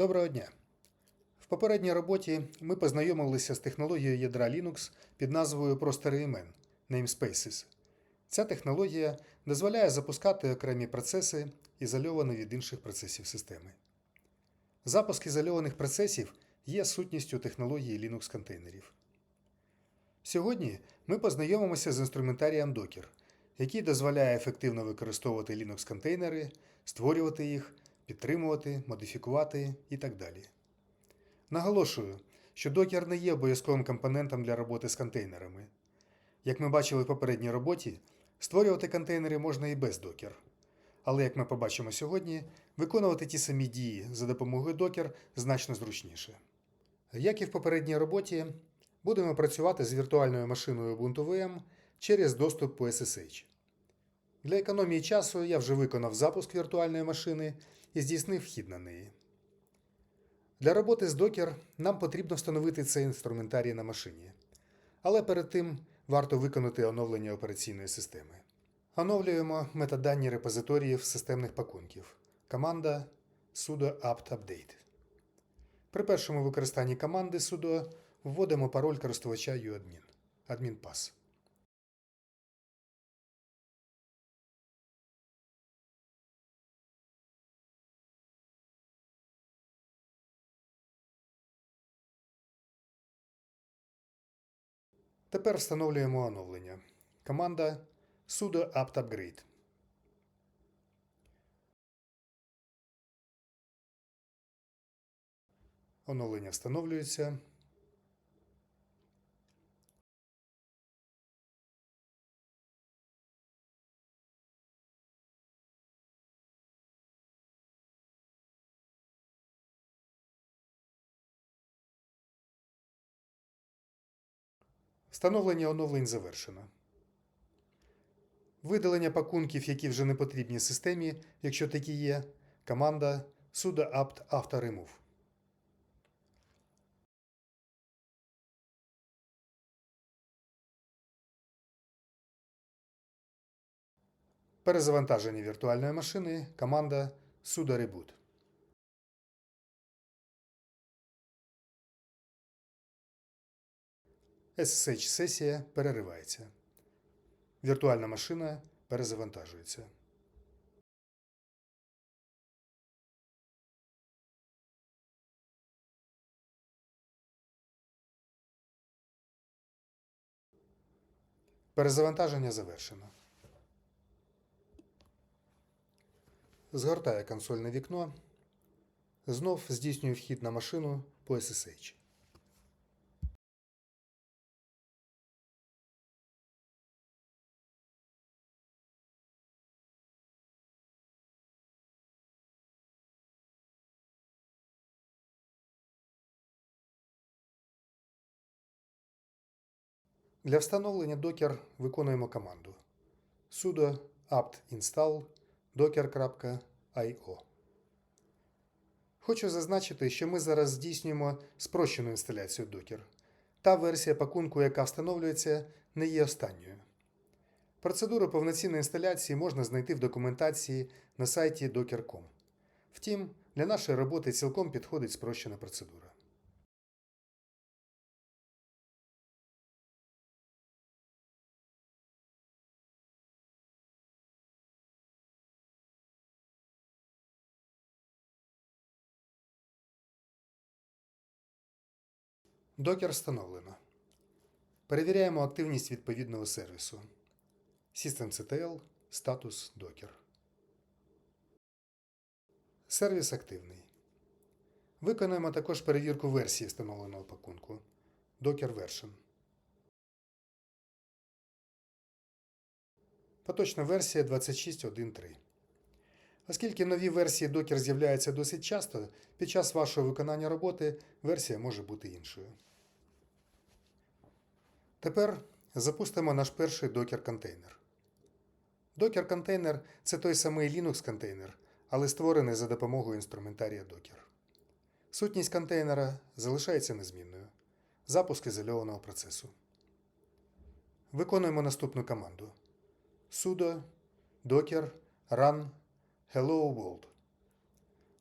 Доброго дня! В попередній роботі ми познайомилися з технологією ядра Linux під назвою простори Namespaces. Ця технологія дозволяє запускати окремі процеси, ізольовані від інших процесів системи. Запуск ізольованих процесів є сутністю технології Linux контейнерів. Сьогодні ми познайомимося з інструментарієм Docker, який дозволяє ефективно використовувати Linux контейнери, створювати їх, підтримувати, модифікувати і так далі. Наголошую, що Docker не є обов'язковим компонентом для роботи з контейнерами. Як ми бачили в попередній роботі, створювати контейнери можна і без Docker. Але, як ми побачимо сьогодні, виконувати ті самі дії за допомогою Docker значно зручніше. Як і в попередній роботі, будемо працювати з віртуальною машиною Ubuntu VM через доступ по SSH. Для економії часу я вже виконав запуск віртуальної машини і здійснив вхід на неї. Для роботи з Docker нам потрібно встановити цей інструментарій на машині. Але перед тим варто виконати оновлення операційної системи. Оновлюємо метадані репозиторіїв системних пакунків. Команда sudo apt update. При першому використанні команди sudo вводимо пароль користувача uadmin adminpass. Тепер встановлюємо оновлення. Команда sudo apt upgrade. Оновлення встановлюється. Встановлення оновлень завершено. Видалення пакунків, які вже не потрібні системі, якщо такі є, команда sudo apt auto-remove. Перезавантаження віртуальної машини команда sudo reboot. SSH-сесія переривається. Віртуальна машина перезавантажується. Перезавантаження завершено. Згортає консольне вікно. Знов здійснюю вхід на машину по SSH. Для встановлення Docker виконуємо команду sudo apt install docker.io. Хочу зазначити, що ми зараз здійснюємо спрощену інсталяцію Docker. Та версія пакунку, яка встановлюється, не є останньою. Процедуру повноцінної інсталяції можна знайти в документації на сайті docker.com. Втім, для нашої роботи цілком підходить спрощена процедура. Докер встановлено. Перевіряємо активність відповідного сервісу. Systemctl статус Docker. Сервіс активний. Виконуємо також перевірку версії встановленого пакунку Docker Version. Поточна версія 26.1.3. Оскільки нові версії Docker з'являються досить часто, під час вашого виконання роботи версія може бути іншою. Тепер запустимо наш перший Docker контейнер. Docker контейнер це той самий Linux контейнер, але створений за допомогою інструментарія Docker. Сутність контейнера залишається незмінною. Запуск ізольованого процесу. Виконуємо наступну команду: sudo docker run hello world.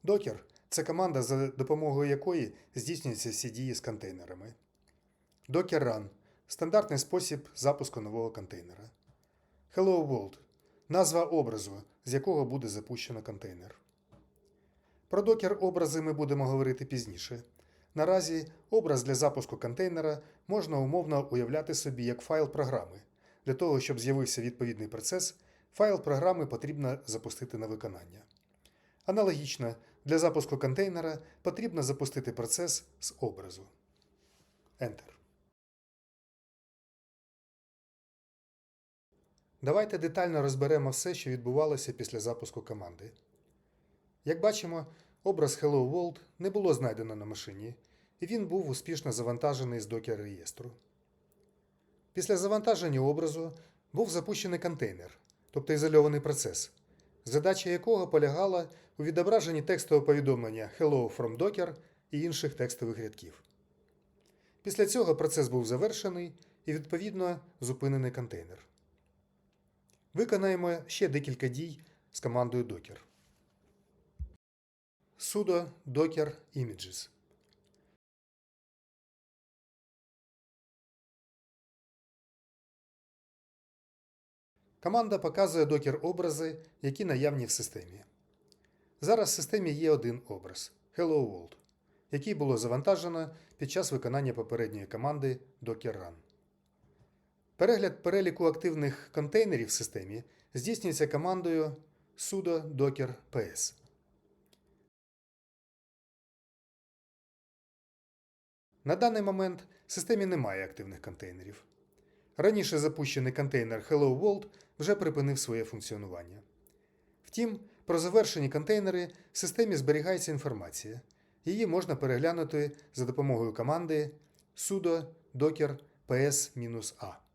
Docker це команда, за допомогою якої здійснюються всі дії з контейнерами. Docker Run стандартний спосіб запуску нового контейнера. Hello World назва образу, з якого буде запущено контейнер. Про докер образи ми будемо говорити пізніше. Наразі образ для запуску контейнера можна умовно уявляти собі як файл програми. Для того, щоб з'явився відповідний процес, файл програми потрібно запустити на виконання. Аналогічно, для запуску контейнера потрібно запустити процес з образу. Enter. Давайте детально розберемо все, що відбувалося після запуску команди. Як бачимо, образ Hello World не було знайдено на машині, і він був успішно завантажений з докер реєстру. Після завантаження образу був запущений контейнер, тобто ізольований процес, задача якого полягала у відображенні текстового повідомлення Hello from Docker і інших текстових рядків. Після цього процес був завершений і, відповідно, зупинений контейнер. Виконаємо ще декілька дій з командою Docker. sudo docker images. Команда показує докер образи, які наявні в системі. Зараз в системі є один образ Hello World, який було завантажено під час виконання попередньої команди Docker Run. Перегляд переліку активних контейнерів в системі здійснюється командою sudo docker ps. На даний момент в системі немає активних контейнерів. Раніше запущений контейнер Hello World вже припинив своє функціонування. Втім, про завершені контейнери в системі зберігається інформація. Її можна переглянути за допомогою команди sudo docker ps-a.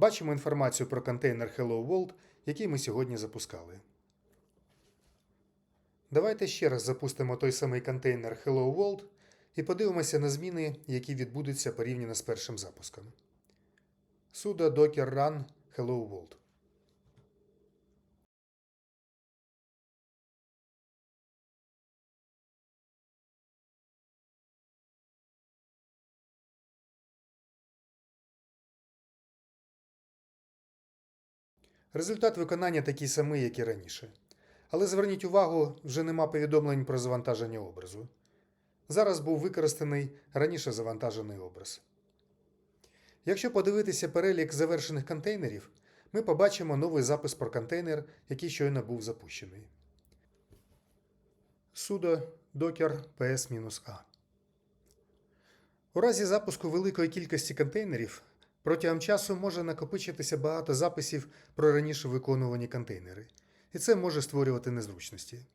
Бачимо інформацію про контейнер Hello World, який ми сьогодні запускали. Давайте ще раз запустимо той самий контейнер Hello World і подивимося на зміни, які відбудуться порівняно з першим запуском. sudo docker run Hello World. Результат виконання такий самий, як і раніше. Але зверніть увагу, вже нема повідомлень про завантаження образу. Зараз був використаний раніше завантажений образ. Якщо подивитися перелік завершених контейнерів, ми побачимо новий запис про контейнер, який щойно був запущений. sudo docker ps-a. У разі запуску великої кількості контейнерів протягом часу може накопичитися багато записів про раніше виконувані контейнери, і це може створювати незручності.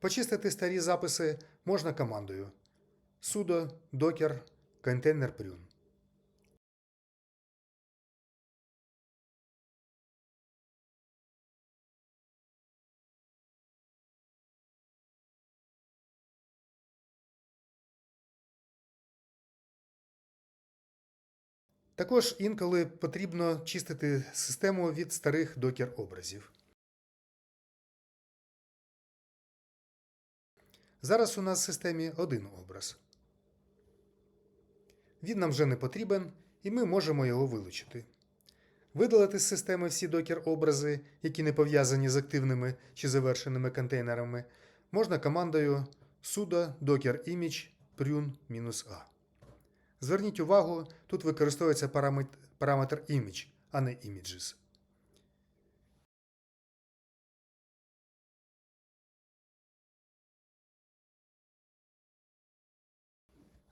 Почистити старі записи можна командою sudo docker container prune. Також інколи потрібно чистити систему від старих докер образів. Зараз у нас в системі один образ. Він нам вже не потрібен, і ми можемо його вилучити. Видалити з системи всі докер-образи, які не пов'язані з активними чи завершеними контейнерами, можна командою sudo docker image prune-a. Зверніть увагу, тут використовується параметр, параметр image, а не images.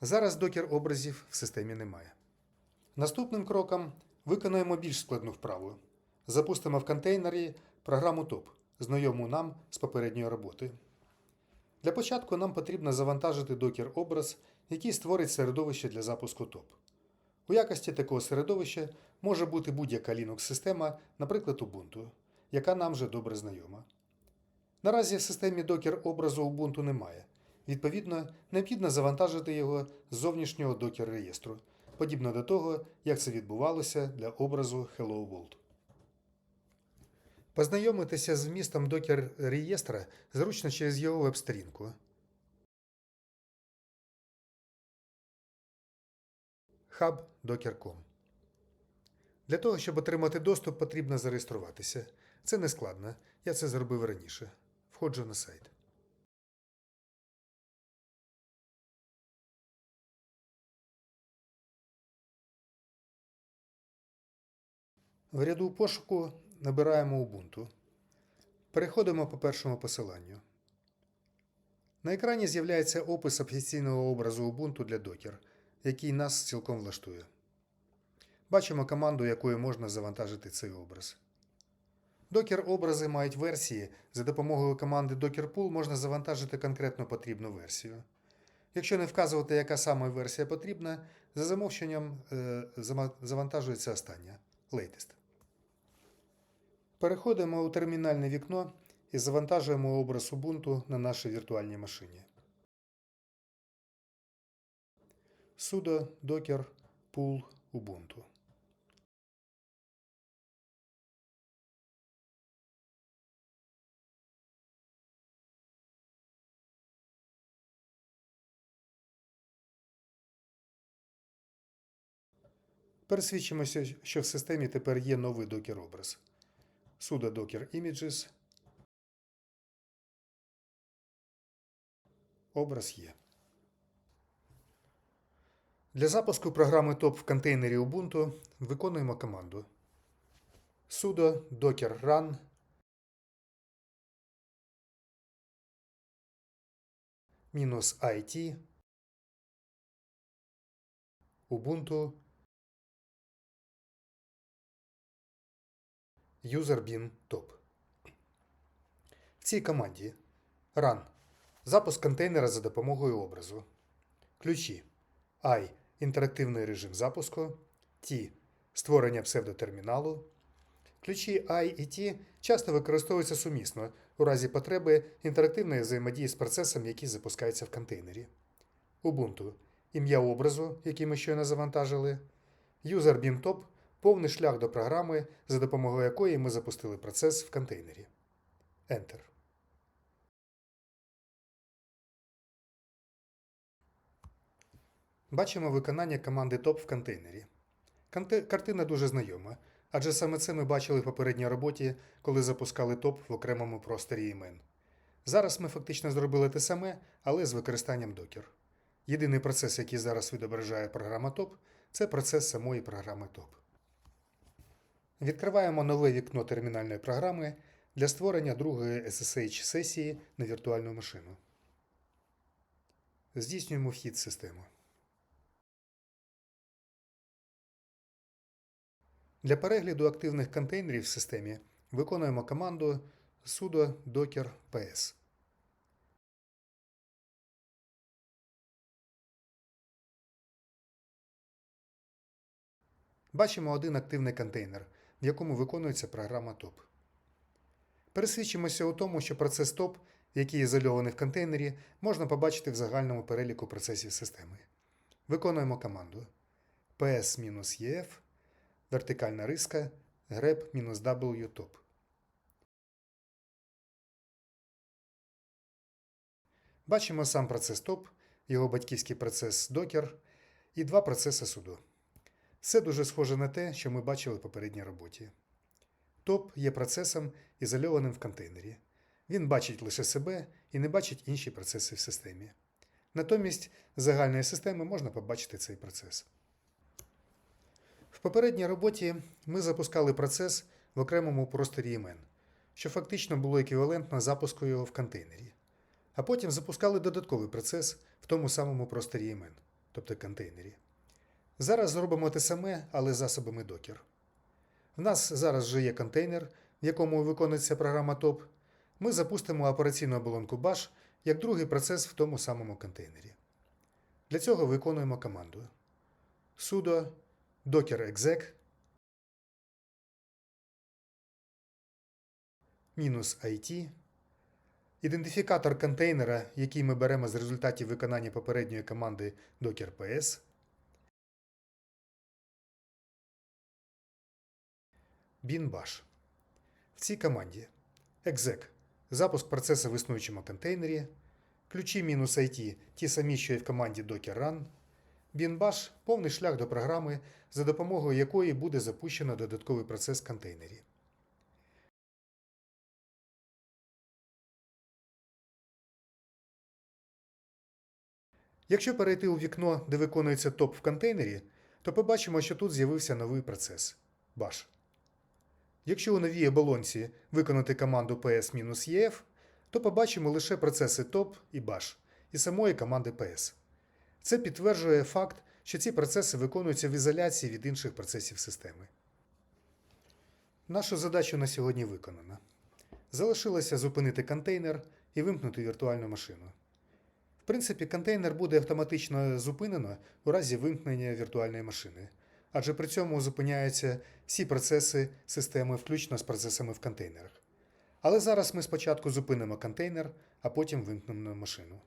Зараз докер образів в системі немає. Наступним кроком виконаємо більш складну вправу. Запустимо в контейнері програму TOP, знайому нам з попередньої роботи. Для початку нам потрібно завантажити докер образ, який створить середовище для запуску TOP. У якості такого середовища може бути будь-яка Linux-система, наприклад, Ubuntu, яка нам вже добре знайома. Наразі в системі докер образу Ubuntu немає. Відповідно, необхідно завантажити його з зовнішнього докер реєстру, подібно до того, як це відбувалося для образу Hello World. Познайомитися з вмістом докер реєстра зручно через його веб-сторінку. hub.docker.com Для того, щоб отримати доступ, потрібно зареєструватися. Це не складно. Я це зробив раніше. Входжу на сайт. В ряду пошуку набираємо Ubuntu. Переходимо по першому посиланню. На екрані з'являється опис офіційного образу Ubuntu для Docker, який нас цілком влаштує. Бачимо команду, якою можна завантажити цей образ. Docker образи мають версії. За допомогою команди Docker Pool можна завантажити конкретно потрібну версію. Якщо не вказувати, яка саме версія потрібна, за замовченням е, завантажується остання latest. Переходимо у термінальне вікно і завантажуємо образ Ubuntu на нашій віртуальній машині. Sudo docker pool ubuntu. Пересвідчимося, що в системі тепер є новий докер образ. sudo docker images. Образ є. Для запуску програми TOP в контейнері Ubuntu виконуємо команду. Sudo docker run. IT Ubuntu. Userbin top. В цій команді run. Запуск контейнера за допомогою образу. Ключі. I інтерактивний режим запуску, T створення псевдотерміналу. Ключі I і T часто використовуються сумісно у разі потреби інтерактивної взаємодії з процесом, який запускається в контейнері. Ubuntu ім'я образу, який ми щойно завантажили. User bin повний шлях до програми, за допомогою якої ми запустили процес в контейнері. Enter. Бачимо виконання команди top в контейнері. Картина дуже знайома, адже саме це ми бачили в попередній роботі, коли запускали топ в окремому просторі імен. Зараз ми фактично зробили те саме, але з використанням Docker. Єдиний процес, який зараз відображає програма топ, це процес самої програми топ. Відкриваємо нове вікно термінальної програми для створення другої SSH сесії на віртуальну машину. Здійснюємо вхід в систему. Для перегляду активних контейнерів в системі виконуємо команду sudo docker ps. Бачимо один активний контейнер, в якому виконується програма TOP. Пересвідчимося у тому, що процес TOP, який ізольований в контейнері, можна побачити в загальному переліку процесів системи. Виконуємо команду ps-ef вертикальна риска grep-w top. Бачимо сам процес top, його батьківський процес Docker і два процеси sudo. Все дуже схоже на те, що ми бачили в попередній роботі. Топ є процесом, ізольованим в контейнері. Він бачить лише себе і не бачить інші процеси в системі. Натомість з загальної системи можна побачити цей процес. Попередній роботі ми запускали процес в окремому просторі імен, що фактично було еквівалентно запуску його в контейнері. А потім запускали додатковий процес в тому самому просторі імен, тобто контейнері. Зараз зробимо те саме, але засобами Docker. В нас зараз вже є контейнер, в якому виконується програма TOP. Ми запустимо операційну оболонку Bash як другий процес в тому самому контейнері. Для цього виконуємо команду sudo docker exec мінус IT ідентифікатор контейнера, який ми беремо з результатів виконання попередньої команди docker ps bin bash. В цій команді. exec – запуск процесу в існуючому контейнері, ключі мінус IT ті самі, що і в команді docker run, bin-bash – повний шлях до програми, за допомогою якої буде запущено додатковий процес в контейнері. Якщо перейти у вікно, де виконується топ в контейнері, то побачимо, що тут з'явився новий процес bash. Якщо у новій оболонці виконати команду ps-ef, то побачимо лише процеси top і bash і самої команди ps. Це підтверджує факт, що ці процеси виконуються в ізоляції від інших процесів системи. Нашу задачу на сьогодні виконано. Залишилося зупинити контейнер і вимкнути віртуальну машину. В принципі, контейнер буде автоматично зупинено у разі вимкнення віртуальної машини, адже при цьому зупиняються всі процеси системи, включно з процесами в контейнерах. Але зараз ми спочатку зупинимо контейнер, а потім вимкнемо машину.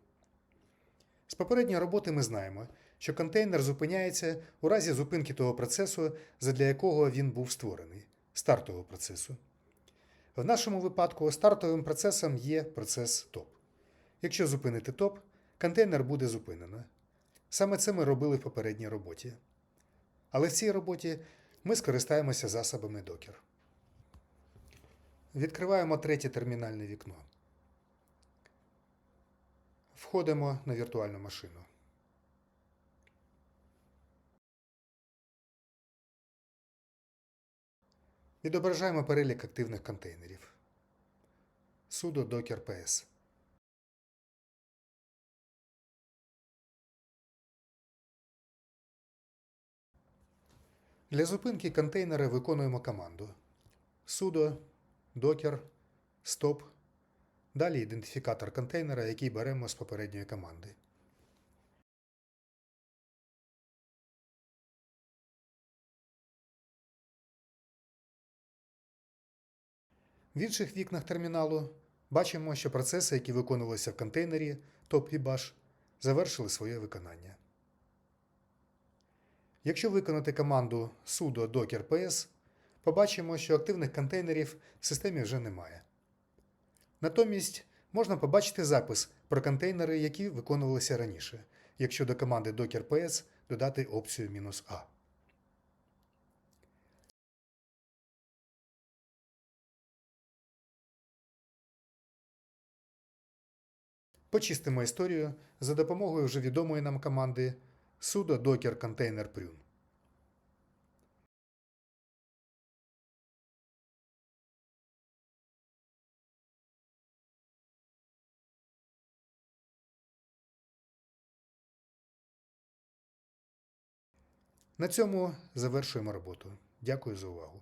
З попередньої роботи ми знаємо, що контейнер зупиняється у разі зупинки того процесу, задля якого він був створений стартового процесу. В нашому випадку стартовим процесом є процес топ. Якщо зупинити топ, контейнер буде зупинено. Саме це ми робили в попередній роботі. Але в цій роботі ми скористаємося засобами Docker. Відкриваємо третє термінальне вікно. Входимо на віртуальну машину. Відображаємо перелік активних контейнерів. sudo docker ps. Для зупинки контейнера виконуємо команду sudo docker stop. Далі ідентифікатор контейнера, який беремо з попередньої команди. В інших вікнах терміналу бачимо, що процеси, які виконувалися в контейнері top і bash, завершили своє виконання. Якщо виконати команду sudo docker ps, побачимо, що активних контейнерів в системі вже немає. Натомість можна побачити запис про контейнери, які виконувалися раніше, якщо до команди docker ps додати опцію "-а". Почистимо історію за допомогою вже відомої нам команди sudo docker container prune. На цьому завершуємо роботу. Дякую за увагу.